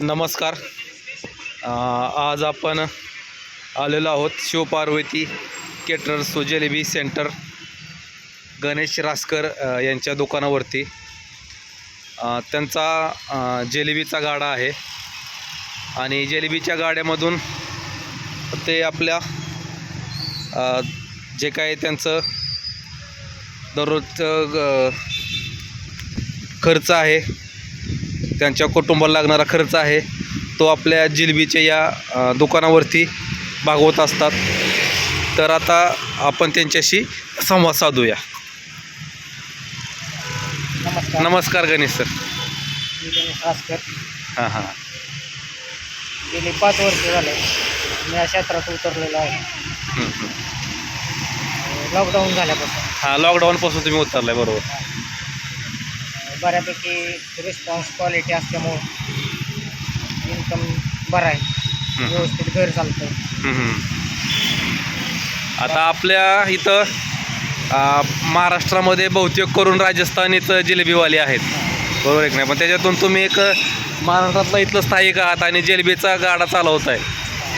नमस्कार. आज आपण आलेलो आहोत शिवपार्वती केटरर्स व सेंटर गणेश रासकर यांच्या दुकानावरती. त्यांचा जिलेबीचा गाडा आहे. आणि जिलेबीच्या गाड्यामधून ते आपल्या जे काय त्यांचं दररोजचं ग- खर्च आहे त्यांच्या कुटुंबाला लागणारा खर्च आहे तो आपल्या जिलबीच्या या दुकानावरती भागवत असतात. तर आता आपण त्यांच्याशी संवाद साधूया. नमस्कार. नमस्कार गणेश सर. मी गणेश रासकर हां हां. गेली पाच वर्ष झाले. मी या क्षेत्रात उतरलेलो आहे. हं, हं. लॉकडाऊन झाल्यापासून. हां लॉकडाऊनपासून तुम्ही उतरलाय बरोबर. बऱ्यापैकी रिस्पॉन्स क्वालिटी असल्यामुळं इन्कम बरं आहे. व्यवस्थित घर चालतं. आता आपल्या इथं महाराष्ट्रामध्ये बहुतेक करून राजस्थानीच जिलेबीवाले आहेत. बरोबर आहे की नाही? पण त्याच्यातून तुम्ही एक महाराष्ट्रातलं इथलं स्थायिक आहात आणि जिलेबीचा गाडा चालवत आहे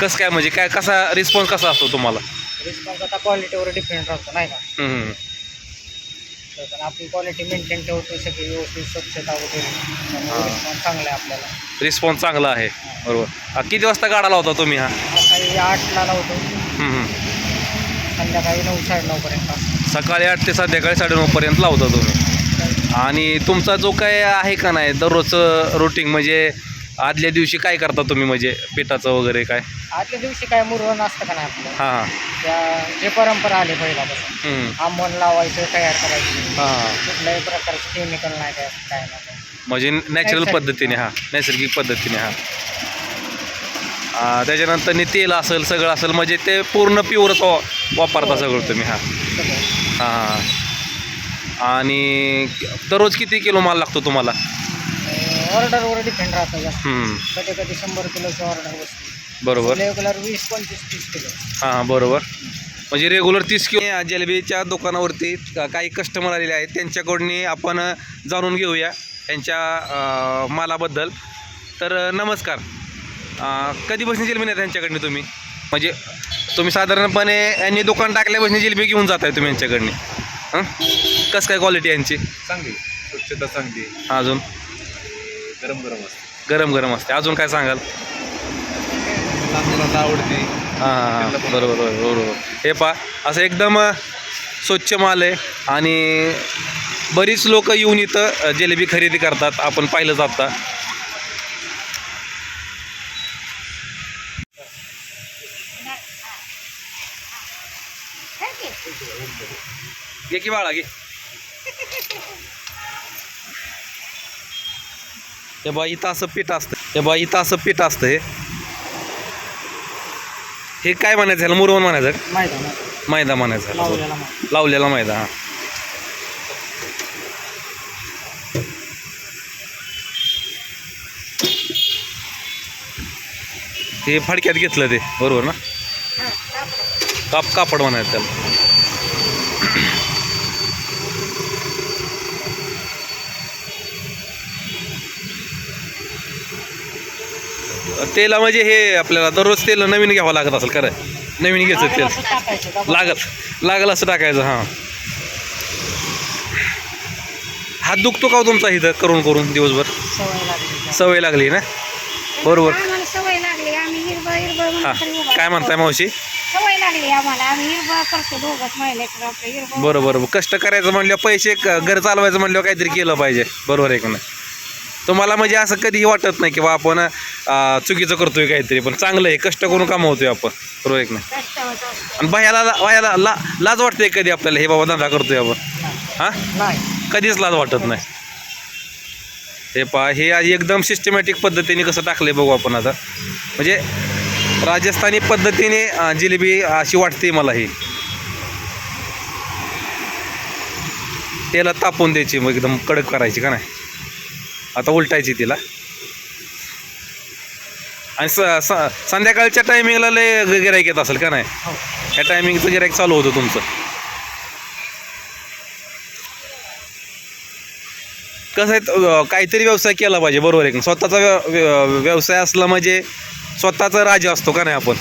कसं काय म्हणजे काय कसा रिस्पॉन्स कसा असतो तुम्हाला? रिस्पॉन्स आता क्वालिटीवर डिपेंड राहतो नाही का? हं. तर आपण क्वालिटी मेंटेन ठेवतो सगळी व्यवस्थित स्वच्छता वगैरे. हां. रिस्पॉन्स चांगला आहे आपल्याला. रिस्पॉन्स चांगला आहे. बरोबर. किती वाजता गाडा लावता तुम्ही हा? सकाळी आठला लावतो. संध्याकाळी नऊ साडेनऊपर्यंत असतो सकाळी आठ ते संध्याकाळी साडेनऊपर्यंत लावता तुम्ही. आणि तुमचा जो काय आहे का नाही दररोजचं रुटीन म्हणजे आदल्या दिवशी काय करता तुम्ही म्हणजे पिठाचं वगैरे काय? आदल्या दिवशी काय मुरवण असतं का नाही आपलं? हां हां. त्या जे परंपरा आली पहिल्यापासून. आंबवण लावायचं तयार करायचं. हां. कुठल्याही प्रकारचं केमिकल नाही काय काय नाही. म्हणजे नॅचरल नैसर्गिक. पद्धतीने हां नैसर्गिक पद्धतीने हां. आ, त्याच्यानंतर नी तेल असेल सगळं असेल म्हणजे ते पूर्ण प्युअरच वापरता सगळं तुम्ही हां. सगळं हां हां. आणि दररोज किती किलो माल लागतो तुम्हाला? ऑर्डरवर डिपेंड राहतं जास्त. कधी कधी शंभर किलोची ऑर्डर बसते. बरोबर. रेग्युलर वीस पंचवीस तीस किलो. हां हां बरोबर. म्हणजे रेग्युलर तीस किलो. जिलेबीच्या दुकानावरती काही कस्टमर आलेले आहेत त्यांच्याकडून आपण अ, जाणून घेऊया त्यांच्या अ, मालाबद्दल. तर अ, नमस्कार. अ, कधीपासून जिलेबी नाही त्यांच्याकडनं तुम्ही? म्हणजे तुम्ही साधारणपणे यांनी दुकान टाकल्यापासून जिलेबी घेऊन जात आहे तुम्ही यांच्याकडनं. हं? कसं काय क्वालिटी यांची? चांगली स्वच्छता चांगली अजून? गरम गरम असते. गरम गरम असते. अजून काय सांगाल? मुलांना आवडते. हां हां बरोबर बरोबर बरोबर. हे पा असं एकदम स्वच्छ माल आहे आणि बरीच लोक येऊन इथं जिलेबी खरेदी करतात. आपण पाहिलं जाता घे की बाळा घे. हे बा इथं असं पीठ असतं. हे बा इथं असं पीठ असतं हे. हे काय म्हणायचं ह्याला मुरवण म्हणायचं का? माहिती आहे ना मैदा म्हणायचं ह्याला. लावलेला माल. लावलेला मैदा हा ते फडक्यात घेतलं ते बरोबर ना काप कापड म्हणायचं त्याला तेला म्हणजे हे आपल्याला दररोज तेल नवीन घ्यावं लागत असेल खरं नवीन घ्यायचं तेल. लागत लागल. असं टाकायचं हां. हात दुखतो का हो तुमचा इथं करून करून दिवसभर? सवय लागली ना? बरोबर. हां. काय म्हणताय मावशी? बरोबर. कष्ट करायचं म्हणल्यावर पैसे क- घर चालवायचं म्हणल्यावर काहीतरी केलं पाहिजे. बरोबर आहे का नाही? तुम्हाला म्हणजे असं कधीही वाटत नाही की बा आपण चुकीचं करतोय काहीतरी पण चांगलं आहे. कष्ट करून कमावतोय आपण. बरोबर आहे का नाही? आणि बाह्याला बाह्याला ला लाज वाटते कधी आपल्याला हे बाबा धंदा करतोय आपण. हां? कधीच लाज वाटत नाही. हे पहा हे आज एकदम सिस्टमॅटिक पद्धतीने कसं टाकले बघू आपण आता. म्हणजे राजस्थानी पद्धतीने जिलेबी अशी वाटते मला ही. त्याला तापून द्यायची मग एकदम कडक करायची का नाही? आता उलटायची तिला. आणि स संध्याकाळच्या टायमिंगला लय गिराईक येत असेल का नाही? हो. ह्या टायमिंगचं गिराईक चालू होतं तुमचं. कसं आहे काहीतरी व्यवसाय केला पाहिजे बरोबर आहे का? स्वतःचा व्य- व्य- व्यवसाय असला म्हणजे स्वतःचा राजा असतो का नाही आपण?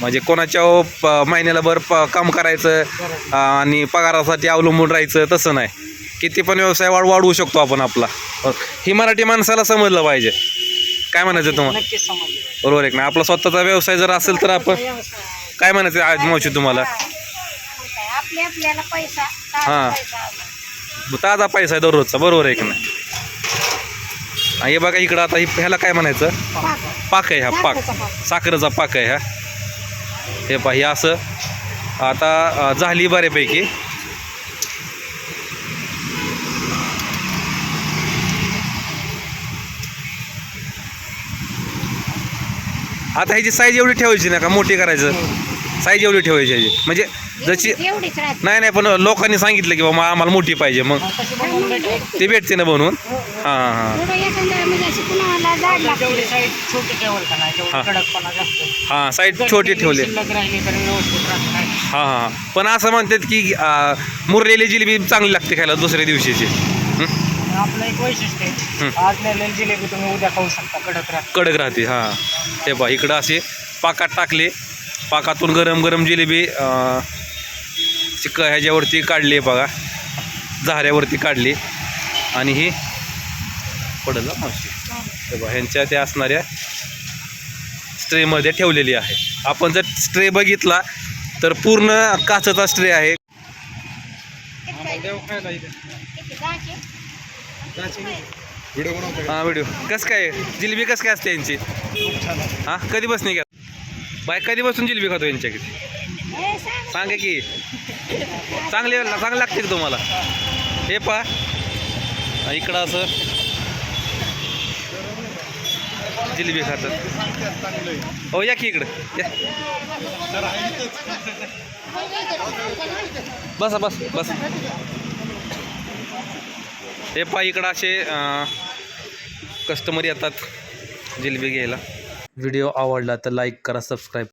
म्हणजे कोणाच्या महिन्याला भर काम करायचं आणि पगारासाठी अवलंबून राहायचं तसं नाही. किती पण व्यवसाय वाढ वाढवू शकतो आपण आपला. ही मराठी माणसाला समजलं पाहिजे. काय म्हणायचं तुम्हाला? नक्कीच समजलं बरोबर आहे का नाही? आपला स्वतःचा व्यवसाय जर असेल तर आपण काय म्हणायचं आज मावशी तुम्हाला? आपल्याला पैसा हा. ताजा पैसा. ताजा पैसा आहे दररोजचा बरोबर आहे का नाही? आणि हे बघा इकडं आता हे- ह्याला काय म्हणायचं? पाक. पाक आहे हा पाक. साखरेचा पाक. साखरेचा पाक आहे हा. हे पहा हे असं आता अं, झाली बऱ्यापैकी. आता ह्याची साईज एवढी ठेवायची नाही का? मोठी करायचं. साईज एवढी ठेवायची ह्याची. म्हणजे जशी एवढीच राहते. नाही नाही पण लोकांनी सांगितलं की बाबा आम्हाला मोठी पाहिजे मग ते भेटते ना बनवून? हां हां. हां थोडं एखाद्या म्हणजे अशी कुणाला जाड लागते. जेवढी साईज छोटी ठेवल का नाही हा. तेवढी कडकपणा जास्त. हां साईड छोटी ठेवली. शिल्लक राहिली तर व्यवस्थित राहत नाही हां हां पण असं म्हणतात की अं, मुरलेली जिलेबी चांगली लागते खायला दुसऱ्या दिवशीची. हं? आपलं एक वैशिष्ट्य आहे. आज नेलेली जिलेबी तुम्ही उद्या खाऊ शकता कडक राहत. कडक राहते हां. हे पहा इकडं असे पाकात टाकले. पाकातून गरम गरम जिलेबी चिक ह्याच्यावरती काढली आहे बघा. झाऱ्यावरती काढली. आणि ही पडेल मावशी हे बघा ह्यांच्या त्या असणाऱ्या स्ट्रेमध्ये ठेवलेली आहे. आपण जर स्ट्रे बघितला तर पूर्ण काचेचा स्ट्रे आहे. किती व्हिडिओ बनवतो हां व्हिडिओ. कसं काय? जिलेबी कसं काय असते यांची? हां कधी बसणे घ्या बाय कधी बसून जिलेबी खातो यांच्याकडे? सांग. सांगा की. चांगले चांगले लागते का तुम्हाला? हे पा इकडं असं. जिलेबी खातात. हो या की इकडं. या. बस बस बस. हे पा इकडं असे कस्टमर येतात जिलेबी घ्यायला. व्हिडिओ आवडला तर लाईक करा सबस्क्राईब